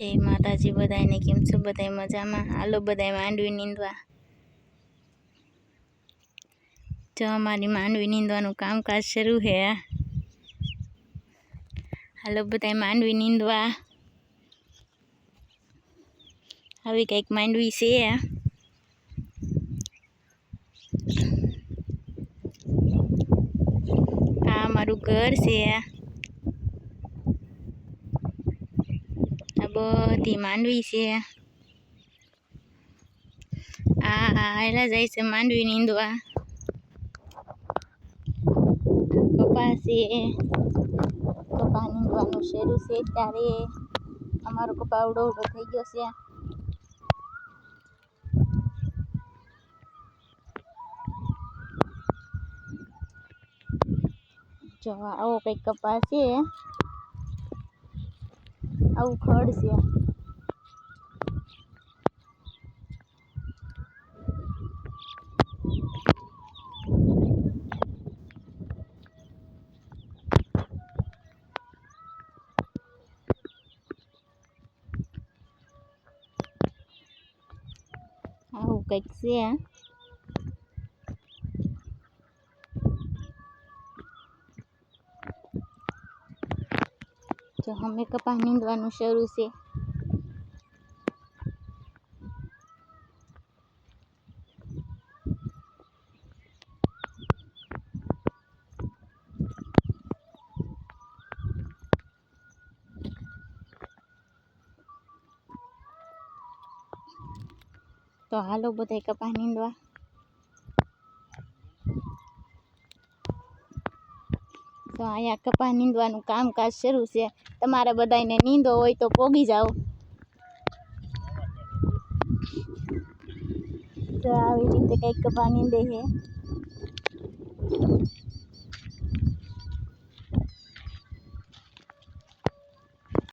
જય માતાજી બધાને કેમ છો? બધાય મજામાં? હાલો, બધાય માંડવી નીંદવા. જો અમારી માંડવી નીંદવાનું કામકાજ શરૂ છે હાલો, બધાય માંડવી નીંદવા. આવી કંઈક માંડવી છે આ અમારું ઘર છે બધી માંડવી છે. આ એલા જાય છે માંડવી નીંદવા. કપા છે. કપા નીંદવાનું શરૂ છે ત્યારે અમારો કપા ઉડો ઉડો થઈ ગયો છે. જો આવો કંઈક કપા છે. આવું ખડ છે. આવું કંઈક છે. જો અમે કપા નીંદવાનું શરૂ છે તો હાલો બધાય કપા નીંદવા તો અહીંયા કપા નીંદવાનું કામકાજ શરૂ છે. તમારે બધાયને નીંદો હોય તો પોગી જાઓ. તો આવી રીતે કંઈક કપા નીંદે છે.